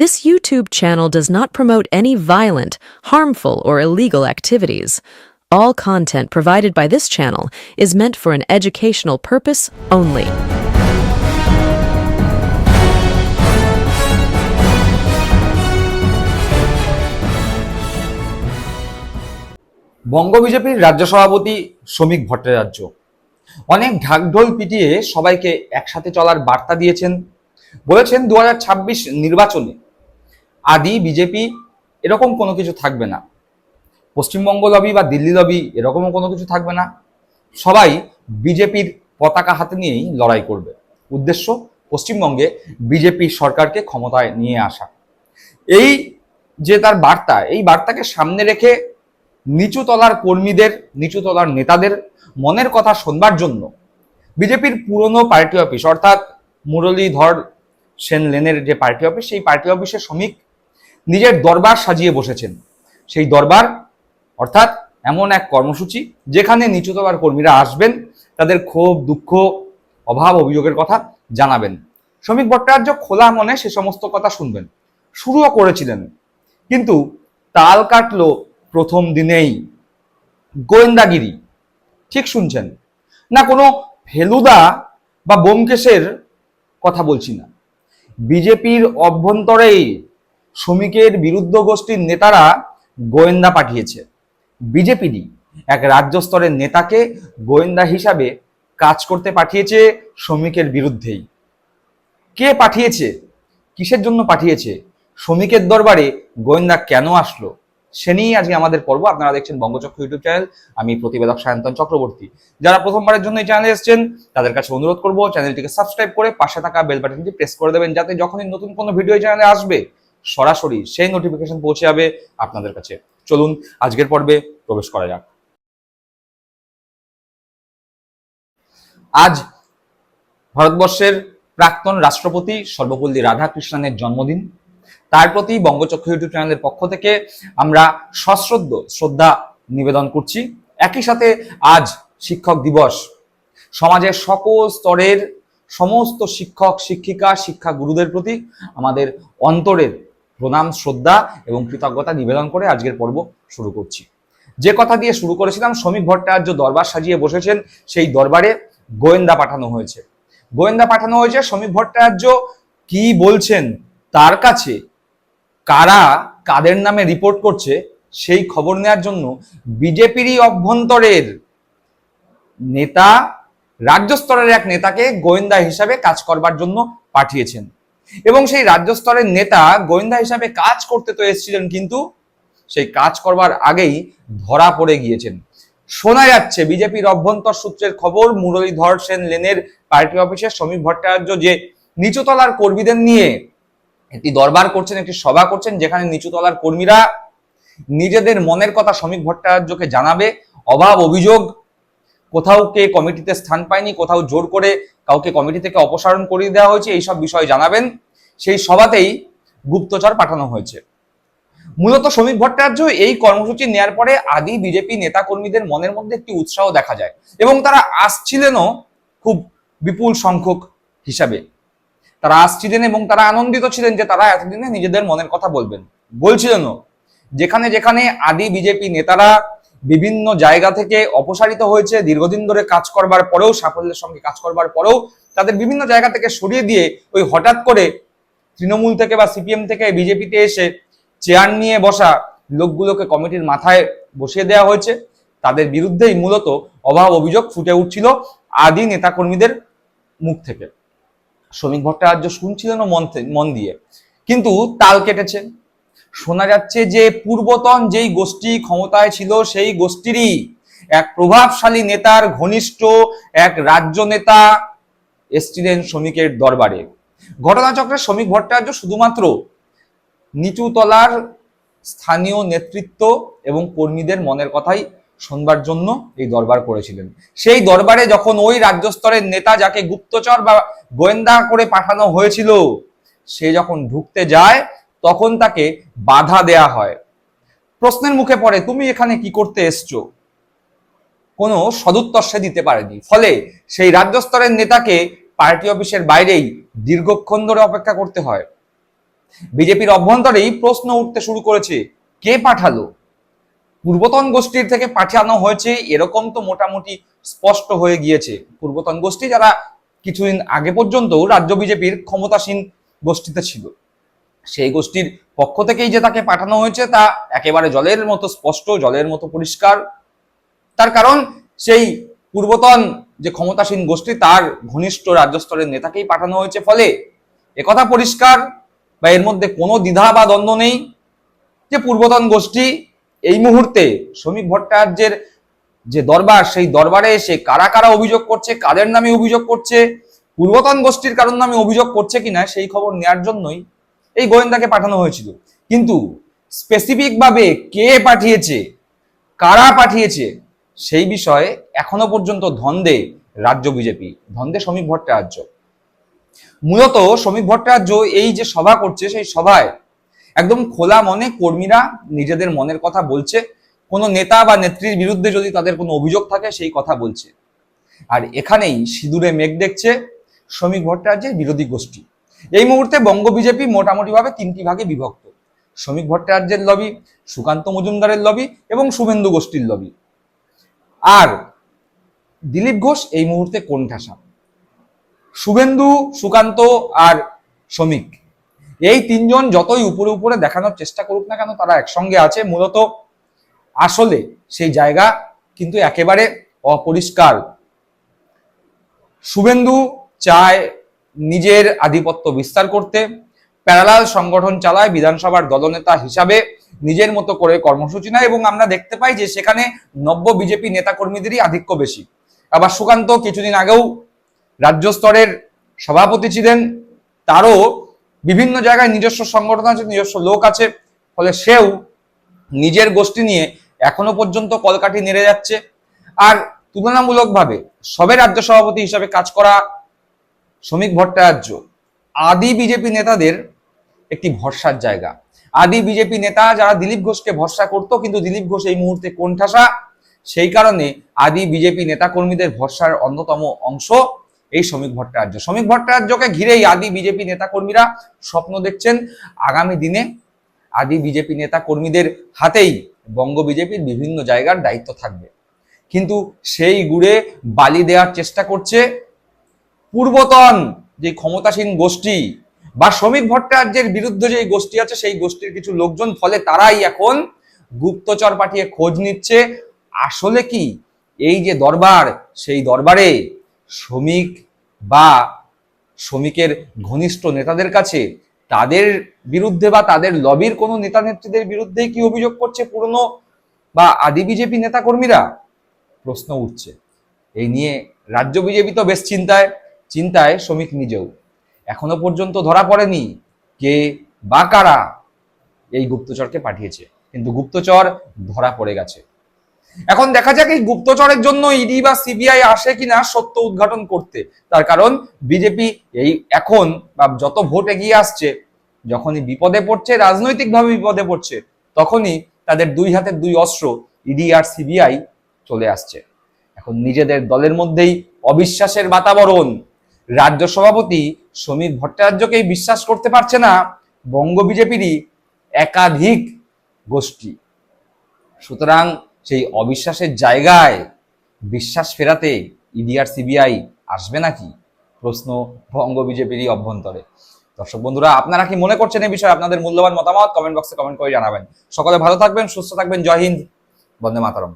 This YouTube channel does not promote any violent, harmful, or illegal activities. All content provided by this channel is meant for an educational purpose only. বঙ্গ বিজেপির রাজ্য সভাপতি শ্রমিক ভট্টাচার্য অনেক ঢাকঢোল পিটিয়ে সবাইকে একসাথে চলার বার্তা দিয়েছেন বলেছেন দু নির্বাচনে আদি, বিজেপি, এরকম কোনো কিছু থাকবে না। পশ্চিমবঙ্গ লবি বা দিল্লি লবি এরকমও কোনো কিছু থাকবে না। সবাই বিজেপির পতাকা হাতে নিয়েই লড়াই করবে। উদ্দেশ্য পশ্চিমবঙ্গে বিজেপি সরকারকে ক্ষমতায় নিয়ে আসা। এই যে তার বার্তা, এই বার্তাকে সামনে রেখে নিচু তলার কর্মীদের, নিচু তলার নেতাদের মনের কথা শোনবার জন্য বিজেপির পুরনো পার্টি অফিস, অর্থাৎ মুরলীধর সেন লেনের যে পার্টি অফিস, সেই পার্টি অফিসের শ্রমিক নিজের দরবার সাজিয়ে বসেছেন। সেই দরবার, অর্থাৎ এমন এক কর্মসূচি যেখানে নিচুতলার কর্মীরা আসবেন, তাদের ক্ষোভ, দুঃখ, অভাব, অভিযোগের কথা জানাবেন। শ্রমিক ভট্টাচার্য খোলা মনে সে সমস্ত কথা শুনবেন। শুরুও করেছিলেন, কিন্তু তাল কাটলো প্রথম দিনেই। গোয়েন্দাগিরি, ঠিক শুনছেন? না কোনো ফেলুদা বা বোমকেশের কথা বলছি না। বিজেপির অভ্যন্তরেই শ্রমিকের বিরুদ্ধ গোষ্ঠীর নেতারা গোয়েন্দা পাঠিয়েছে। বিজেপিরই এক রাজ্য স্তরের নেতাকে গোয়েন্দা হিসাবে কাজ করতে পাঠিয়েছে শ্রমিকের বিরুদ্ধেই। কে পাঠিয়েছে? কিসের জন্য পাঠিয়েছে? শ্রমিকের দরবারে গোয়েন্দা কেন আসলো? সে নিয়েই আজকে আমাদের পর্ব। আপনারা দেখছেন বঙ্গচক্র ইউটিউব চ্যানেল। আমি প্রতিবেদক সায়ন্তন চক্রবর্তী। যারা প্রথমবারের জন্য এই চ্যানেলে এসেছেন, তাদের কাছে অনুরোধ করব, চ্যানেলটিকে সাবস্ক্রাইব করে পাশে থাকা বেল বাটনটি প্রেস করে দেবেন, যাতে যখনই নতুন কোনো ভিডিও চ্যানেলে আসবে সরাসরি সেই নোটিফিকেশন পৌঁছে যাবে আপনাদের কাছে। চলুন, আজকের পর্বে প্রবেশ করা যাক। আজ ভারতবর্ষের প্রাক্তন রাষ্ট্রপতি সর্বপল্লী রাধাকৃষ্ণনের জন্মদিন। তার প্রতি বঙ্গচক্র ইউটিউব চ্যানেলের পক্ষ থেকে আমরা সশ্রদ্ধ শ্রদ্ধা নিবেদন করছি। একই সাথে আজ শিক্ষক দিবস। সমাজের সকল স্তরের সমস্ত শিক্ষক, শিক্ষিকা শিক্ষা গুরুদের প্রতি আমাদের অন্তরের প্রণাম, শ্রদ্ধা এবং কৃতজ্ঞতা নিবেদন করে আজকের পর্ব শুরু করছি। যে কথা দিয়ে শুরু করেছিলাম, শ্রমিক ভট্টাচার্য দরবার সাজিয়ে বসেছেন, সেই দরবারে গোয়েন্দা পাঠানো হয়েছে। গোয়েন্দা পাঠানো হয়েছে, শ্রমিক ভট্টাচার্য কি বলছেন, তার কাছে কারা, কাদের নামে রিপোর্ট করছে, সেই খবর নেওয়ার জন্য বিজেপিরই অভ্যন্তরের নেতা, রাজ্য স্তরের এক নেতাকে গোয়েন্দা হিসাবে কাজ করবার জন্য পাঠিয়েছেন। এবং সেই রাজ্য স্তরের নেতা গোয়েন্দা হিসাবে কাজ করতে তো এসেছিলেন, কিন্তু সেই কাজ করবার আগেই ধরা পড়ে গিয়েছেন। শোনা যাচ্ছে, বিজেপির অভ্যন্তর সূত্রের খবর, মুরলীধর সেন লেনের পার্টি অফিসের শ্রমিক ভট্টাচার্য যে নিচুতলার কর্মীদের নিয়ে একটি দরবার করছেন, একটি সভা করছেন, যেখানে নিচুতলার কর্মীরা নিজেদের মনের কথা শ্রমিক ভট্টাচার্যকে জানাবে, অভাব অভিযোগ কোথাও কে কমিটিতে স্থান পায়নি, কোথাও জোর করে কাউকে কমিটি থেকে অপসারণ করিয়ে দেওয়া হয়েছে এইসব বিষয় জানাবেন। সেই সভাতেই গুপ্তচর পাঠানো হয়েছে। মূলত শ্রমিক ভট্টাচার্য এই কর্মসূচি নেয়ার পরে আদি বিজেপি নেতা কর্মীদের মনের মধ্যে একটি উৎসাহ দেখা যায় এবং তারা আসছিলেনও খুব বিপুল সংখ্যক হিসাবে। তারা আসছিলেন এবং তারা আনন্দিত ছিলেন যে তারা এতদিনে নিজেদের মনের কথা বলবেন। বলছিলেনও, যেখানে যেখানে আদি বিজেপি নেতারা বিভিন্ন জায়গা থেকে অপসারিত হয়েছে। দীর্ঘদিন ধরে কাজ করবার পরেও, সাফল্যের সঙ্গে কাজ করবার পরেও তাদের বিভিন্ন জায়গা থেকে সরিয়ে দিয়ে ওই হঠাৎ করে তৃণমূল থেকে বা সিপিএম থেকে বিজেপিতে এসে চেয়ার নিয়ে বসা লোকগুলোকে কমিটির মাথায় বসিয়ে দেওয়া হয়েছে। তাদের বিরুদ্ধেই মূলত অভাব অভিযোগ ফুটে উঠছিল আদি নেতাকর্মীদের মুখ থেকে। শ্রমিক ভট্টাচার্য শুনছিলেন মন মন দিয়ে। কিন্তু তাল কেটেছে। শোনা যাচ্ছে যে পূর্বতন যেই গোষ্ঠী ক্ষমতায় ছিল, সেই গোষ্ঠীরই এক প্রভাবশালী নেতার ঘনিষ্ঠ এক রাজ্য নেতা এসছিলেন শ্রমিকের দরবারে। ঘটনাচক্রে শ্রমিক ভট্টাচার্য শুধুমাত্র নিচু তলার স্থানীয় নেতৃত্ব এবং কর্মীদের মনের কথাই শোনবার জন্য এই দরবার করেছিলেন। সেই দরবারে যখন ওই রাজ্য স্তরের নেতা যাকে গুপ্তচর বা গোয়েন্দা করে পাঠানো হয়েছিল, সে যখন ঢুকতে যায় তখন তাকে বাধা দেয়া হয়। প্রশ্নের মুখে পড়ে, তুমি এখানে কি করতে এসছো? কোনো সদুত্তর সে দিতে পারেনি। ফলে সেই রাজ্য স্তরের নেতাকে পার্টি অফিসের বাইরেই দীর্ঘক্ষণ ধরে অপেক্ষা করতে হয়। বিজেপির অভ্যন্তরেই প্রশ্ন উঠতে শুরু করেছে, কে পাঠালো? পূর্বতন গোষ্ঠীর থেকে পাঠানো হয়েছে এরকম তো মোটামুটি স্পষ্ট হয়ে গিয়েছে। পূর্বতন গোষ্ঠী যারা কিছুদিন আগে পর্যন্ত রাজ্য বিজেপির ক্ষমতাসীন গোষ্ঠীতে ছিল। সেই গোষ্ঠীর পক্ষ থেকেই যে তাকে পাঠানো হয়েছে তা একেবারে জলের মতো স্পষ্ট, জলের মতো পরিষ্কার। তার কারণ সেই পূর্বতন যে ক্ষমতাসীন গোষ্ঠী, তার ঘনিষ্ঠ রাজ্য স্তরের নেতাকেই পাঠানো হয়েছে। ফলে একথা পরিষ্কার বা এর মধ্যে কোনো দ্বিধা বা দ্বন্দ্ব নেই যে পূর্বতন গোষ্ঠী এই মুহূর্তে শ্রমিক ভট্টাচার্যের যে দরবার, সেই দরবারে এসে কারা কারা অভিযোগ করছে, কাদের নামে অভিযোগ করছে, পূর্বতন গোষ্ঠীর কারণ নামে অভিযোগ করছে কিনা, সেই খবর নেয়ার জন্যই এই গোয়েন্দাকে পাঠানো হয়েছিল। কিন্তু স্পেসিফিক ভাবে কে পাঠিয়েছে, কারা পাঠিয়েছে, সেই বিষয়ে এখনও পর্যন্ত ধন্দে রাজ্য বিজেপি, ধন্দে শ্রমিক ভট্টাচার্য। মূলত শ্রমিক ভট্টাচার্য এই যে সভা করছে, সেই সভায় একদম খোলা মনে কর্মীরা নিজেদের মনের কথা বলছে। কোনো নেতা বা নেত্রীর বিরুদ্ধে যদি তাদের কোনো অভিযোগ থাকে, সেই কথা বলছে। আর এখানেই সিঁদুরে মেঘ দেখছে শ্রমিক ভট্টাচার্যের বিরোধী গোষ্ঠী। এই মুহূর্তে বঙ্গ বিজেপি মোটামুটিভাবে তিনটি ভাগে বিভক্ত। শ্রমিক ভট্টাচার্যের লবি, সুকান্ত মজুমদারের লবি এবং শুভেন্দু গোষ্ঠীর লবি। আর দিলীপ ঘোষ এই মুহূর্তে কোণঠাসা। শুভেন্দু, সুকান্ত আর শ্রমিক। এই তিনজন যতই উপরে উপরে দেখানোর চেষ্টা করুক না কেন, তারা একসঙ্গে আছে। মূলত আসলে সেই জায়গা কিন্তু একেবারে অপরিষ্কার। শুভেন্দু চায় নিজের আধিপত্য বিস্তার করতে, প্যারালাল সংগঠন চালায় বিধানসভার দলনেতা হিসাবে নিজের মতো করে কর্মসূচি নেয় এবং আমরা দেখতে পাই যে সেখানে নব্য বিজেপি নেতাকর্মীদেরই আধিক্য বেশি। আবার সুকান্ত কিছুদিন আগেও রাজ্য স্তরের সভাপতি ছিলেন, তারও বিভিন্ন জায়গায় নিজস্ব সংগঠন আছে, নিজস্ব লোক আছে, ফলে সেও নিজের গোষ্ঠী নিয়ে এখনও পর্যন্ত কলকাঠি নেড়ে যাচ্ছে। আর তুলনামূলকভাবে সবে রাজ্য সভাপতি হিসাবে কাজ করা শ্রমিক ভট্টাচার্য, আদি বিজেপি নেতাদের একটি ভরসার জায়গা। আদি বিজেপি নেতা যারা দিলীপ ঘোষকে ভরসা করতো, কিন্তু দিলীপ ঘোষ এই মুহূর্তে কোণঠাসা। সেই কারণে আদি বিজেপি নেতা কর্মীদের ভরসার অন্যতম অংশ এই শ্রমিক ভট্টাচার্য। শ্রমিক ভট্টাচার্যকে ঘিরেই আদি বিজেপি নেতা কর্মীরা স্বপ্ন দেখছেন, আগামী দিনে আদি বিজেপি নেতা কর্মীদের হাতেই বঙ্গ বিজেপির বিভিন্ন জায়গার দায়িত্ব থাকবে। কিন্তু সেই গুড়ে বালি দেওয়ার চেষ্টা করছে পূর্বতন যে ক্ষমতাসীন গোষ্ঠী বা শ্রমিক ভট্টাচার্যের বিরুদ্ধে যে গোষ্ঠী আছে, সেই গোষ্ঠীর কিছু লোকজন, ফলে তারাই এখন গুপ্তচর পাঠিয়ে খোঁজ নিচ্ছে। আসলে কি? এই যে দরবার, সেই দরবারে শ্রমিক বা শ্রমিকের ঘনিষ্ঠ নেতাদের কাছে, তাদের বিরুদ্ধে বা তাদের লবির কোনো নেতা নেত্রীদের বিরুদ্ধে কি অভিযোগ করছে পুরনো বা আদি বিজেপি নেতা কর্মীরা প্রশ্ন উঠছে। এই নিয়ে রাজ্য বিজেপি তো বেশ চিন্তায়। চিন্তায় শ্রমিক নিজেও। এখনও পর্যন্ত ধরা পড়েনি কে বা কারা এই গুপ্তচরকে পাঠিয়েছে, কিন্তু গুপ্তচর ধরা পড়ে গেছে। এখন দেখা যাক এই গুপ্তচরের জন্য ইডি বা সিবিআই আসে কিনা সত্য উদ্ঘাটন করতে। তার কারণ বিজেপি এই এখন বা যত ভোট এগিয়ে আসছে, যখনই বিপদে পড়ছে, রাজনৈতিকভাবে বিপদে পড়ছে, তখনই তাদের দুই হাতের দুই অস্ত্র ইডি আর সিবিআই চলে আসছে। এখন নিজেদের দলের মধ্যেই অবিশ্বাসের বাতাবরণ। রাজ্য সভাপতি শ্রমিক ভট্টাচার্যকেই বিশ্বাস করতে পারছে না বঙ্গ বিজেপিরই একাধিক গোষ্ঠী। সুতরাং সেই অবিশ্বাসের জায়গায় বিশ্বাস ফেরাতে ইডি আর সিবিআই আসবে নাকি? প্রশ্ন বঙ্গ বিজেপিরই অভ্যন্তরে। দর্শক বন্ধুরা, আপনারা কি মনে করছেন এই বিষয়ে আপনাদের মূল্যবান মতামত? কমেন্ট বক্সে কমেন্ট করে জানাবেন। সকলে ভালো থাকবেন, সুস্থ থাকবেন। জয় হিন্দ। বন্দে মাতারম।